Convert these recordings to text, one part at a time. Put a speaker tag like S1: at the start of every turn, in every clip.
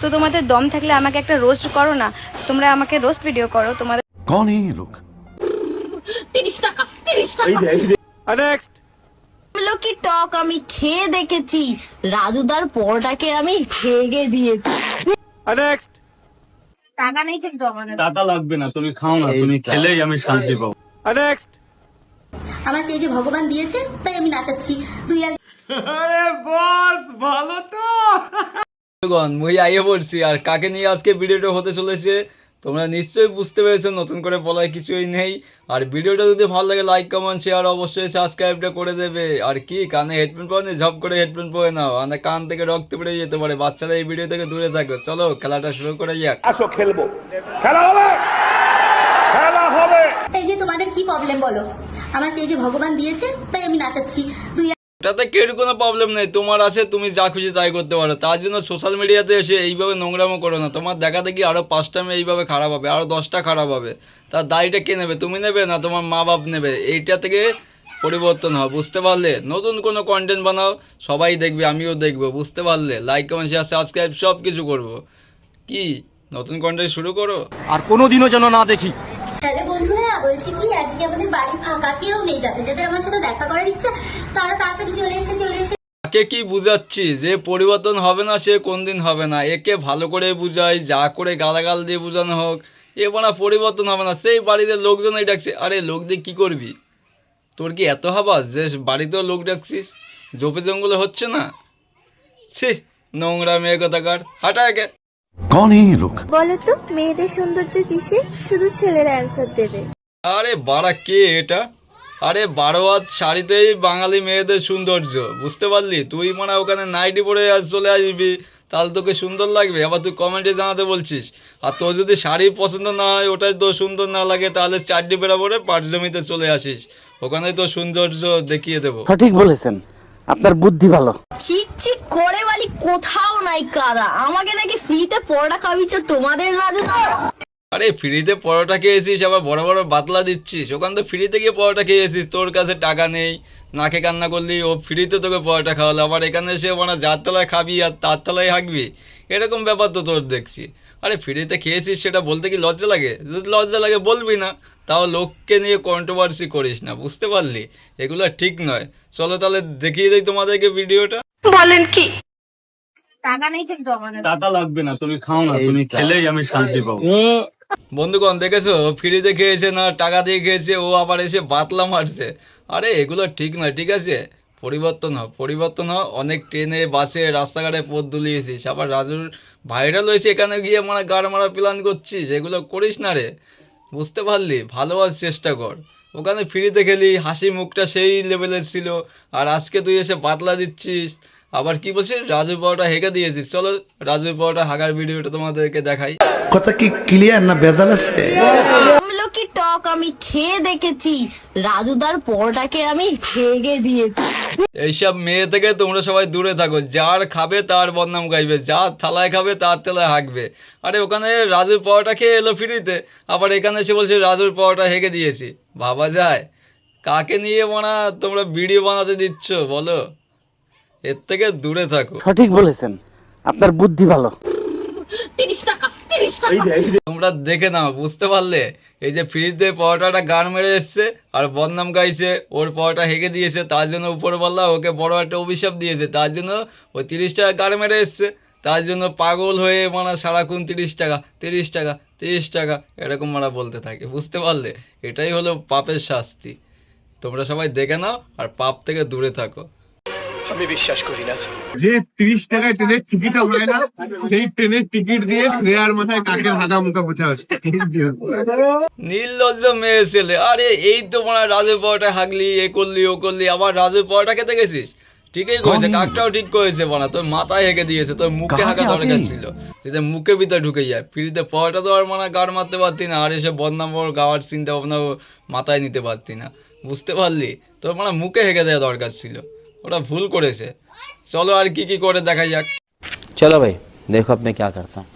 S1: তো তোমাদের দম থাকলে আমাকে একটা রোস্ট করো না তোমরা আমাকে রোস্ট ভিডিও করো তোমাদের
S2: কোন এই লোক
S3: 30 টাকা 30 টাকা।
S4: নেক্সট
S3: লোকি টক আমি খেয়ে দেখেছি। রাজুদার পরটাকে আমি ভেঙে দিয়েছি।
S4: নেক্সট
S5: টাকা নেই কিন্তু আমাদের।
S6: টাকা লাগবে না তুমি খাও না তুমি খেলেই আমি শান্তি পাবো।
S4: নেক্সট
S7: আমার এই যে ভগবান দিয়েছে তাই আমি নাচাচ্ছি। তুই বস
S8: ভালো তো। মুই আইয়ে পড়ছি আর কাকে নিয়ে আজকে ভিডিওটা হতে চলেছে তোমরা নিশ্চয়ই বুঝতে পেরেছ নতুন করে বলার কিছুই নেই। আর ভিডিওটা যদি ভালো লাগে লাইক কমেন্ট শেয়ার অবশ্যই সাবস্ক্রাইবটা করে দেবে। আর কি কানে হেডফোন পরে ঝপ করে হেডফোন পরে নাও মানে কান থেকে রক্ত বেড়ে যেতে পারে বাচ্চারা এই ভিডিও থেকে দূরে থাকো। চলো খেলাটা শুরু করে যাক।
S4: আসো খেলব। খেলা হবে! খেলা হবে!
S7: এই যে তোমাদের কি প্রবলেম বলো? আমাকে এই যে ভগবান দিয়েছে তাই আমি নাচাচ্ছি। তুই
S8: এটাতে কেউ কোনো প্রবলেম নেই। তোমার আছে, তুমি যা খুশি তাই করতে পারো। তার জন্য সোশ্যাল মিডিয়াতে এসে এইভাবে নোংরামো করো না। তোমার দেখা দেখি আরও পাঁচটা মেয়ে এইভাবে খারাপ হবে আরও দশটা খারাপ হবে। তার দায়টা কে নেবে? তুমি নেবে না তোমার মা বাপ নেবে? এইটা থেকে পরিবর্তন হয় বুঝতে পারলে? নতুন কোনো কন্টেন্ট বানাও, সবাই দেখবে, আমিও দেখব, বুঝতে পারলে? লাইক কমেন্ট শেয়ার সাবস্ক্রাইব সব কিছু করব। কি? নতুন কন্টেন্ট শুরু করো?
S6: আর কোনো দিনও যেন না দেখি।
S7: হ্যালো বন্ধুরা, বলছি কি, আজকে আমাদের বাড়ি ফাঁকা, কেউ নেই। যাতে যাদের আমার সাথে দেখা করার ইচ্ছা, তারা তাড়াতাড়ি চলে এসে চলে এসে
S8: তাকে কি বুঝাচ্ছি? যে পরিবর্তন হবে না, সে কোনদিন হবে না। একে ভালো করে বুঝাই, যা করে গালাগাল দিয়ে বোঝানো হোক। এ বানা পরিবর্তন হবে না। সেই বাড়িতে লোকজনই ডাকছে, আরে, লোক দিয়ে কী করবি? তোর কি এত হাবাস যে বাড়িতেও লোক ডাকছিস? জোপে জঙ্গলে হচ্ছে না? ছি, নোংরা মেয়ে কথাকার। হাঁটা একে।
S2: कौन है ये लोग
S9: বলো তো মেয়েদের সৌন্দর্য কিসে শুধু ছেলেরা অ্যান্সার দেবে
S8: আরে বাড়া কে এটা আরে বারো হাত শাড়িতেই বাঙালি মেয়েদের সৌন্দর্য বুঝতে পারলি তুই মানে ওখানে নাইটি পরে আজ চলে আসবি তাহলে তোকে সুন্দর লাগবে আবার তুই কমেন্টে জানাতে বলছিস আর তোর যদি শাড়ি পছন্দ না হয় ওটাই তোর সুন্দর না লাগে তাহলে চারটি বেড়া পরে পাট জমিতে চলে আসিস ওখানে তোর সৌন্দর্য দেখিয়ে দেবো
S6: সঠিক বলেছেন আপনার বুদ্ধি ভালো।
S3: চিক করে বালি, কোথাও নাই কারা আমাকে নাকি ফ্রিতে পরোটা খাওয়াচ্ছ তোমাদের রাজুদা
S8: আরে ফ্রিতে পরোটা খেয়েছিস আবার বড় বড় বাতলা দিচ্ছিস। ওখান তো ফ্রিতে গিয়ে পরোটা খেয়েছিস তোর কাছে টাকা নেই। নাকে কান্না করলি ও ফ্রিতে তোকে পরোটা খাওয়ালো। আবার এখানে এসে মানে যার তলায় খাবি আর তার তলায় হাঁকবি। এরকম ব্যাপার তো তোর দেখছি। আরে ফ্রিতে খেয়েছিস সেটা বলতে কি লজ্জা লাগে? যদি লজ্জা লাগে বলবি না তাও লোককে নিয়ে কন্ট্রোভার্সি করিস না বুঝতে পারলি? এগুলো ঠিক নয়। চলো তাহলে দেখিয়ে দিই তোমাদেরকে ভিডিওটা। বলেন কি?
S5: টাকা নেই কিন্তু আমাদের।
S6: টাকা লাগবে না তুমি খাও না তুমি খেলেই আমি শান্তি পাবো।
S8: বন্ধুগণ, দেখেছ? ফ্রিতে খেয়েছে না, টাকা দিয়ে খেয়েছে, ও আবার এসে বাতলা মারছে। আরে, এগুলো ঠিক নয়, ঠিক আছে? পরিবর্তন হ পরিবর্তন হ অনেক ট্রেনে, বাসে, রাস্তাঘাটে পথ দুলিয়েছিস। আবার রাজুর ভাইরাল হয়েছে, এখানে গিয়ে মানে গাড় মারা প্ল্যান করছিস। এগুলো করিস না রে। বুঝতে পারলি? ভালোবাস চেষ্টা কর। ওখানে ফ্রিতে খেলি হাসি মুখটা সেই লেভেলের ছিল। আর আজকে তুই এসে বাতলা দিচ্ছিস। আবার কি বলছিস? রাজু পাওয়াটা হেঁকে দিয়েছিস। চলো রাজু পাওয়াটা হাগার ভিডিওটা তোমাদেরকে দেখাই।
S10: কথা কি ক্লিয়ার না ভেজাল আছে?
S3: লোকি টক আমি খেয়ে দেখেছি। রাজুদার পরোটাকে আমি ভেঙে দিয়েছি।
S8: এইসব মেয়ে থেকে তোমরা সবাই দূরে থাকো। যার খাবে তার বদনাম গাইবে। যার থালায় খাবে তার থালায় হাঁকবে। আরে ওখানে রাজুর পাওয়াটা খেয়ে এলো ফ্রিতে। আবার এখানে এসে বলছে রাজুর পাওয়াটা হেগে দিয়েছি। ভাবা যায়। কাকে নিয়ে বানা তোমরা ভিডিও বানাতে দিচ্ছ বলো? এর থেকে দূরে থাকো।
S6: সঠিক বলেছেন। আপনার বুদ্ধি ভালো।
S3: তিরিশ টাকা তিরিশ টাকা
S8: তোমরা দেখে নাও, বুঝতে পারলে? এই যে ফ্রিতে পরোটাটা গান মেরে এসছে আর বদনাম গাইছে, ওর পরোটা হেগে দিয়েছে, তার জন্য উপরওয়ালা ওকে বড় একটা অভিশাপ দিয়েছে, তার জন্য ওই তিরিশ টাকা গান মেরে এসছে, তার জন্য পাগল হয়ে মানে সারাক্ষণ তিরিশ টাকা তিরিশ টাকা তিরিশ টাকা, এরকম মারা বলতে থাকে, বুঝতে পারলে? এটাই হলো পাপের শাস্তি। তোমরা সবাই দেখে নাও আর পাপ থেকে দূরে থাকো।
S4: যে তিরিশ টাকায় ট্রেনের টিকিট হয় না সেই ট্রেনের টিকিট দিয়ে শ্রেয়ার মাথায় মুখা বোঝা হচ্ছে।
S8: নির্লজ্জ মেয়ে ছেলে। আরে এই তো মনে রাজুর পরোটা হাগলি এ করলি ও করলি আবার রাজুর পরোটা খেতে গেছিস? ঠিকই করেছে কাকটাও ঠিক করেছে বনা তোর মাথায় হেঁকে দিয়েছে তোর মুখে হাঁকা দরকার ছিল। যেটা মুখে ভিতরে ঢুকে যায় ফ্রিতে পরোটা তো আর মানে গাড় মারতে পারতি না আর এসে বদনাম গাওয়ার চিন্তা ভাবনা মাথায় নিতে পারতি না। বুঝতে পারলি? তোর মানে মুখে হেঁকে দেওয়া দরকার ছিল। ওটা ভুল করেছে চলো আর কি কি করে দেখা যাক
S11: चलो भाई देखो अब मैं क्या करता हूँ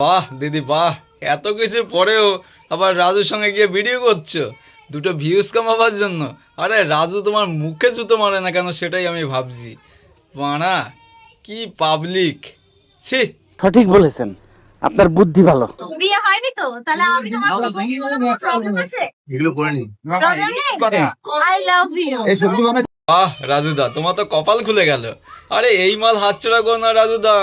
S8: বাহ দিদি বাহ এত কিছু পরেও আবার রাজুর সঙ্গে গিয়ে ভিডিও করছো দুটো ভিউজ কামাবার জন্য আরে রাজু তোমার মুখে জুতো মারে না কেন সেটাই আমি ভাবছি মানা কি পাবলিক ছি
S6: সঠিক বলেছেন আপনার বুদ্ধি ভালো।
S5: বিয়ে হয়নি তো? তাহলে আমি তোমার প্রবলেম আছে?
S4: এগুলো
S8: রাজুদা তোমার তো কপাল খুলে গেল। আরে এই মাল হাতছাড়া করো না রাজুদা।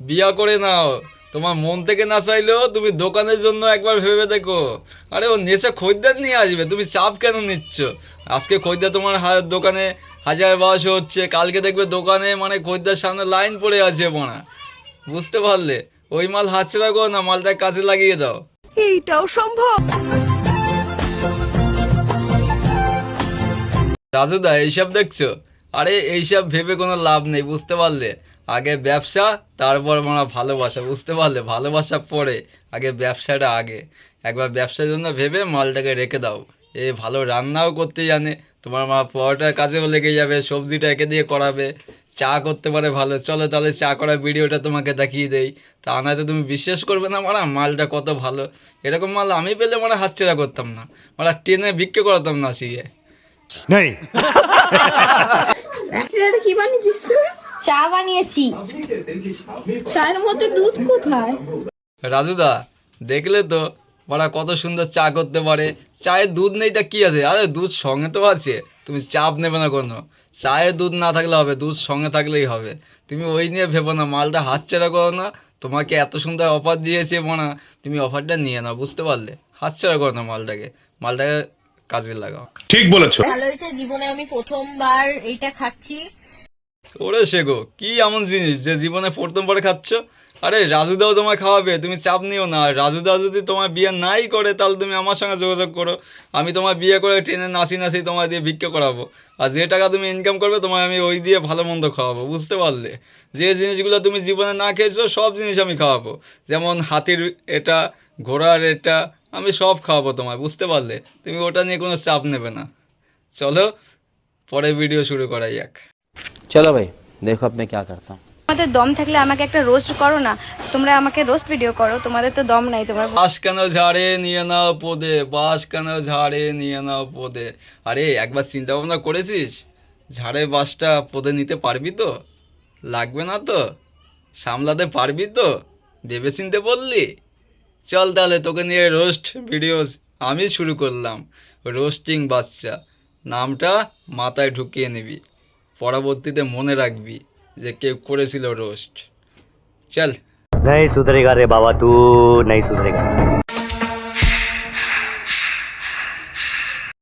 S8: বিয়া করে নাও। তোমার মন থেকে না চাইলেও তুমি দোকানের জন্য একবার ভেবে দেখো। আরে ও নেশে খরিদ্দার নিয়ে আসবে। তুমি চাপ কেন নিচ্ছ? আজকে খরিদ্দার তোমার দোকানে হাজার বারোশো হচ্ছে। কালকে দেখবে দোকানে মানে খরিদ্দার সামনে লাইন পড়ে আছে বোনা বুঝতে পারলে? ওই মাল হাতছাড়া করো না মালটা কাজে লাগিয়ে দাও।
S9: এইটাও সম্ভব?
S8: রাজুদা এইসব দেখছ? আরে এইসব ভেবে কোনো লাভ নেই বুঝতে পারলে। আগে ব্যবসা তারপর মানে ভালোবাসা বুঝতে পারলে? ভালোবাসা পরে আগে ব্যবসাটা আগে। একবার ব্যবসার জন্য ভেবে মালটাকে রেখে দাও। এ ভালো রান্নাও করতে জানে তোমার মা পরোটার কাজেও লেগে যাবে সবজিটা একে দিয়ে করাবে। চা করতে পারে ভালো। চলো তাহলে চা করা ভিডিওটা তোমাকে দেখিয়ে দেই। তা নয়তো তুমি বিশ্বাস করবে না মারা মালটা কত ভালো। এরকম মাল আমি পেলে মানে হাতছেড়া করতাম না। মারা টেনে বিক্রি করাতাম না সিয়ে
S9: কি বানিয়েছিস তুই?
S3: চা বানিয়েছি।
S9: চায়ের মধ্যে দুধ কোথায়?
S8: রাজুদা দেখলে তো ওরা কত সুন্দর চা করতে পারে। চায়ে দুধ নেই তা কী আছে? আরে দুধ সঙ্গে তো আছে। তুমি চাপ নেবে না কোনো। চায়ে দুধ না থাকলে হবে দুধ সঙ্গে থাকলেই হবে। তুমি ওই নিয়ে ভেবো না মালটা হাতছাড়া করো না তোমাকে এত সুন্দর অফার দিয়েছে মনা তুমি অফারটা নিয়ে না বুঝতে পারলে? হাতছাড়া করো না মালটাকে মালটাকে কাজে লাগাও।
S3: ভালো হয়েছে জীবনে আমি প্রথমবার এটা খাচ্ছি।
S8: ওরে শেখো কি এমন জিনিস যে জীবনে প্রথমবার খাচ্ছ? আরে রাজুদাও তোমায় খাওয়াবে তুমি চাপ নিও না আর রাজুদা যদি তোমার বিয়ে নাই করে তাহলে তুমি আমার সঙ্গে যোগাযোগ করো আমি তোমার বিয়ে করে ট্রেনে নাচি নাচি তোমার দিয়ে ভিক্ষা করাবো আর যে টাকা তুমি ইনকাম করবে তোমায় আমি ওই দিয়ে ভালো মন্দ খাওয়াবো বুঝতে পারলে যে জিনিসগুলো তুমি জীবনে না খেয়েছো সব জিনিস আমি খাওয়াবো যেমন হাতির এটা ঘোড়ার এটা আমি সব খাওয়াবো তোমায় বুঝতে পারলে তুমি ওটা নিয়ে কোনো চাপ নেবে না চলো পরে ভিডিও শুরু করা যাক
S11: चलो भाई देखो अब मैं क्या करता हूँ
S1: তোমাদের দম থাকলে আমাকে একটা রোস্ট করো না। তোমরা আমাকে রোস্ট ভিডিও করো, তোমাদের তো দম নাই তোমার।
S8: বাস কেন ঝাড়ে নিয়ে নাও পদে বাস কেন ঝাড়ে নিয়ে নাও পদে। আরে, একবার চিন্তা ভাবনা করেছিস? ঝাড়ে বাসটা পদে নিতে পারবি তো? লাগবে না তো? সামলাতে পারবি তো? ভেবে চিনতে বললি? চল তাহলে তোকে নিয়ে রোস্ট ভিডিওস আমি শুরু করলাম। রোস্টিং বাচ্চা। নামটা মাথায় ঢুকিয়ে নিবি। পরবর্তীতে মনে রাখবি। যে কেউ করেছিল রোস্ট। চল।
S6: নাই সুধরেগা রে বাবা তু নাই সুধরেগা।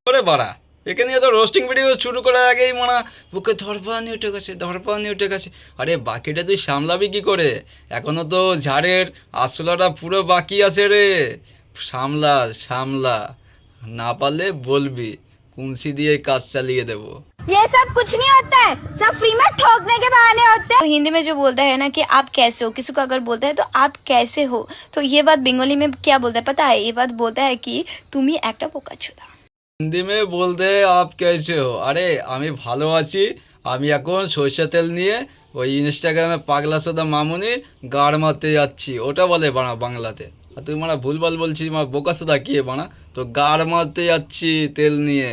S8: ওরে বাড়া এখানে তো রোস্টিং ভিডিও শুরু করার আগেই মনে বুকে ধরপানি উঠে গেছে ধরপানি উঠে গেছে। আরে বাকিটা তুই সামলাবি কি করে? এখনও তো ঝাড়ের আসলাটা পুরো বাকি আছে রে। সামলা সামলা। না পারলে বলবি কুঞ্চি দিয়ে কাজ চালিয়ে দেবো।
S9: ये सब कुछ नहीं होता है सब फ्री में ठोकने के बहाने होते
S1: तो हिंदी में जो बोलता है ना कि आप कैसे हो किसी को अगर बोलता है तो आप कैसे हो तो ये बात बंगाली में क्या बोलता है पता है ये बात बोलता है कि তুমি একটা পোকা ছোদা
S8: হিন্দি মে বলতে আপ কেছে হো আরে আমি ভালো আছি আমি এখন সরষে তেল নিয়ে ওই ইনস্টাগ্রামে পাগলা সোদা মামুনির গাড় মারতে যাচ্ছি ওটা বলে বানা বাংলাতে আর তুই মারা ভুলভাল বলছিস মা বোকা সোদা কি বানা তো গাড় মারতে যাচ্ছি তেল নিয়ে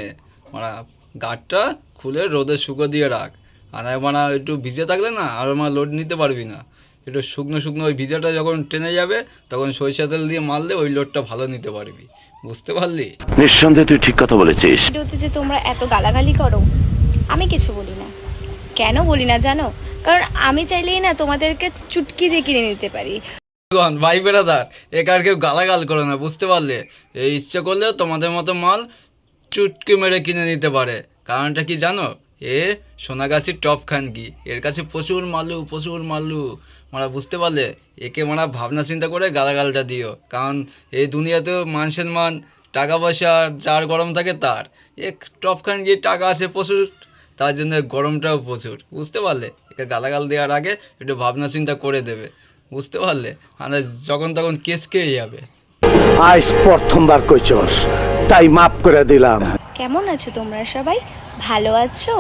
S8: মারা গাড়টা খুলে রোদে শুকো দিয়ে রাখ। আর মানে একটু ভিজে থাকলে না আর মা লোড নিতে পারবি না। একটু শুকনো শুকনো ওই ভিজাটা যখন টেনে যাবে তখন সরিষা তেল দিয়ে মারলে ওই লোডটা ভালো নিতে পারবি। বুঝতে পারলি?
S2: নিঃসন্দেহে তুই ঠিক কথা বলেছিস।
S1: যে তোমরা এত গালাগালি করো আমি কিছু বলি না। কেন বলি না জানো? কারণ আমি চাইলেই না তোমাদেরকে চুটকি দিয়ে কিনে নিতে পারি।
S8: ভাই বেড়াদার একার কেউ গালাগাল করে না বুঝতে পারলে? এই ইচ্ছে করলে তোমাদের মতো মাল চুটকি মেরে কিনে নিতে পারে। কারণটা কি জানো? এ সোনাগাছির টপ খান কি? এর কাছে প্রচুর মালু প্রচুর মালু। মারা, বুঝতে পারলে? একে মারা ভাবনা চিন্তা করে গালাগালটা দিও। কারণ এই দুনিয়াতেও মান টাকা পয়সা, যার গরম থাকে তার। এ টপ খান গিয়ে টাকা আসে প্রচুর, তার জন্য গরমটাও প্রচুর। বুঝতে পারলে? একে গালাগাল দেওয়ার আগে একটু ভাবনা চিন্তা করে দেবে। বুঝতে পারলে? আর যখন তখন কেস খেয়ে যাবে।
S10: আজ প্রথমবার কইছস তাই মাফ করে দিলাম।
S1: কেমন আছো তোমরা সবাই? ভালো আছো?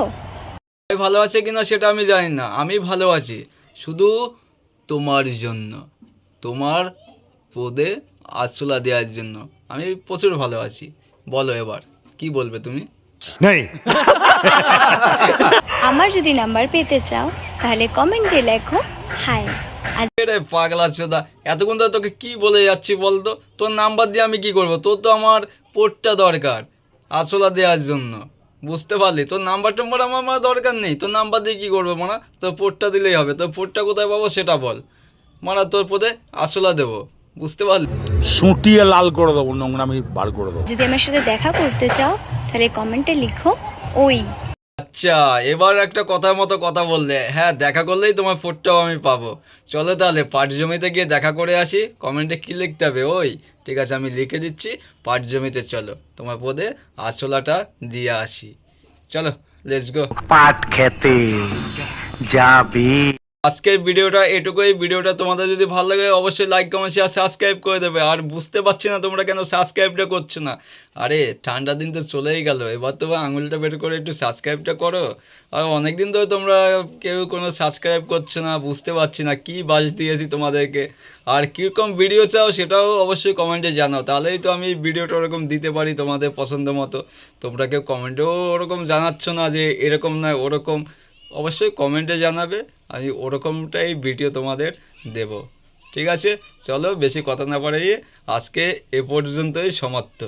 S8: সবাই ভালো আছে কিনা সেটা আমি জানি না। আমি ভালো আছি। শুধু তোমার জন্য। তোমার পদে আশ্রলা দেওয়ার জন্য। আমি প্রচুর ভালো আছি। বলো এবার কি বলবে তুমি? নেই।
S1: আমার যদি নাম্বার পেতে চাও তাহলে কমেন্টে লেখো হাই।
S8: রে পাগলা চোদা এতক্ষণ ধরে তোকে কি বলে যাচ্ছি বলতো? তোর নাম্বার দিয়ে আমি কি করব? তোর তো আমার পোর্টটা দরকার আসলা দেওয়ার জন্য। বুঝতে পারলি? তোর নাম্বার টাম্বার আমার আমার দরকার নেই। তোর নাম্বার দিয়ে কী করব মানা তোর পোর্টটা দিলেই হবে। তোর পোর্টটা কোথায় পাবো সেটা বল। মারা তোর পদে আসলা দেবো। বুঝতে পারলি?
S10: সুটিয়ে লাল করে দেবো নোংরা আমি বার করে দেবো।
S1: যদি আমার সাথে দেখা করতে চাও তাহলে কমেন্টে লিখো ওই।
S8: আচ্ছা এবার একটা কথার মতো কথা বললে। হ্যাঁ দেখা করলেই তোমার ফোটটাও আমি পাবো। চলো তাহলে, পাট জমিতে গিয়ে দেখা করে আসি। কমেন্টে কী লিখতে হবে ওই? ঠিক আছে, আমি লিখে দিচ্ছি। পাট জমিতে চলো, তোমার পদে আঁচলাটা দিয়ে আসি। চলো লেটস গো
S10: পাট খেতে যাবি।
S8: আজকের ভিডিওটা, এটুকুই। ভিডিওটা তোমাদের যদি ভালো লাগে, অবশ্যই লাইক কমেন্ট শেয়ার সাবস্ক্রাইব করে দেবে। আর বুঝতে পারছি না তোমরা কেন সাবস্ক্রাইবটা করছ না। আরে, ঠান্ডা দিন তো চলেই গেল। এবার তো আঙুলটা বের করে একটু সাবস্ক্রাইবটা করো। আর অনেক দিন ধরে তোমরা কেউ কোনো সাবস্ক্রাইব করছ না, বুঝতে পারছি না কী বাস দিয়েছি তোমাদেরকে। আর কীরকম ভিডিও চাও সেটাও অবশ্যই কমেন্টে জানাও। তাহলেই তো আমি ভিডিওটা ওরকম দিতে পারি তোমাদের পছন্দ মতো। তোমরা কেউ কমেন্টেও ওরকম জানাচ্ছ না যে এরকম নয়, ওরকম অবশ্যই কমেন্টে জানাবে, আমি ওরকমটাই ভিডিও তোমাদের দেব। ঠিক আছে? চলো, বেশি কথা না পারিয়ে আজকে এ পর্যন্তই সমাপ্ত।